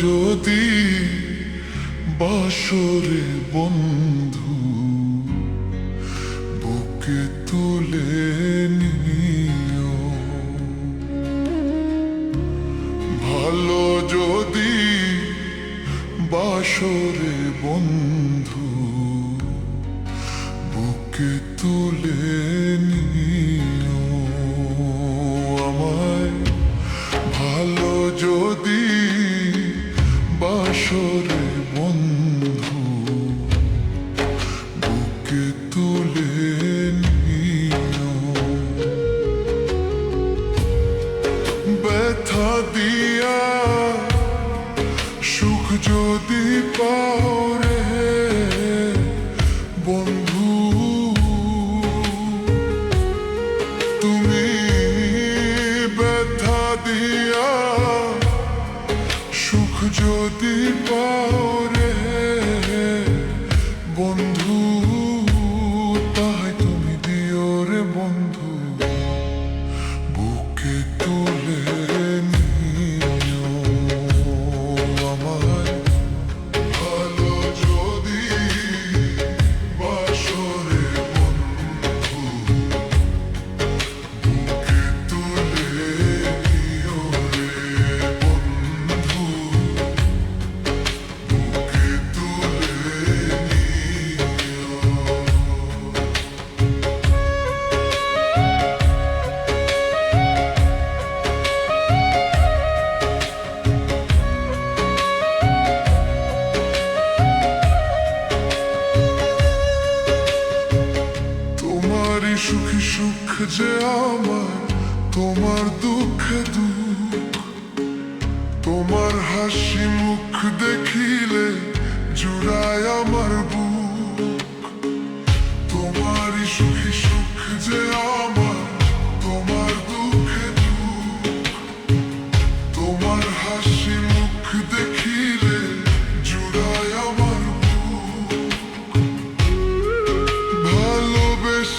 যদি বাসরে বন্ধু বুকে তুলে নিও। ভালো যদি বাসরে বন্ধু বুকে তুলে নিও। সুখী সুখ যে আমার তোমার দুঃখে দুঃখ তোমার হাসি মুখ দেখ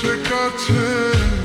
কাছে কাছে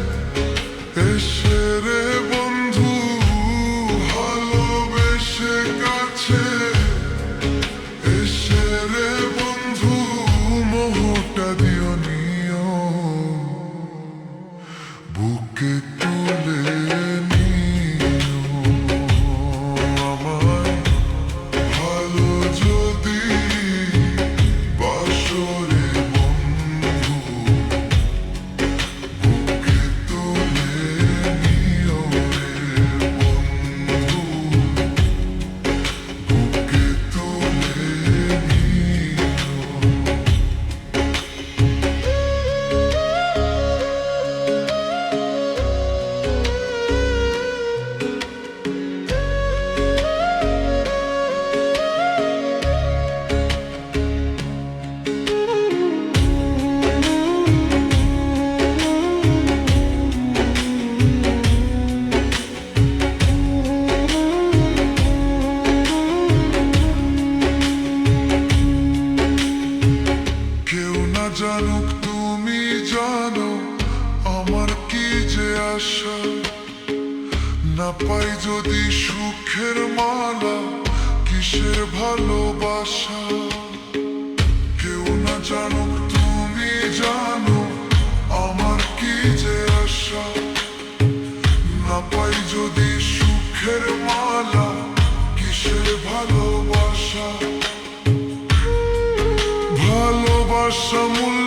আশা না পাই যদি সুখের মালা, কিসের ভালোবাসা? কেউ না জানুক, তুমি জানো আমার কি যে আশা? না পাই যদি সুখের মালা, কিসের ভালোবাসা? ভালোবাসা মূল্য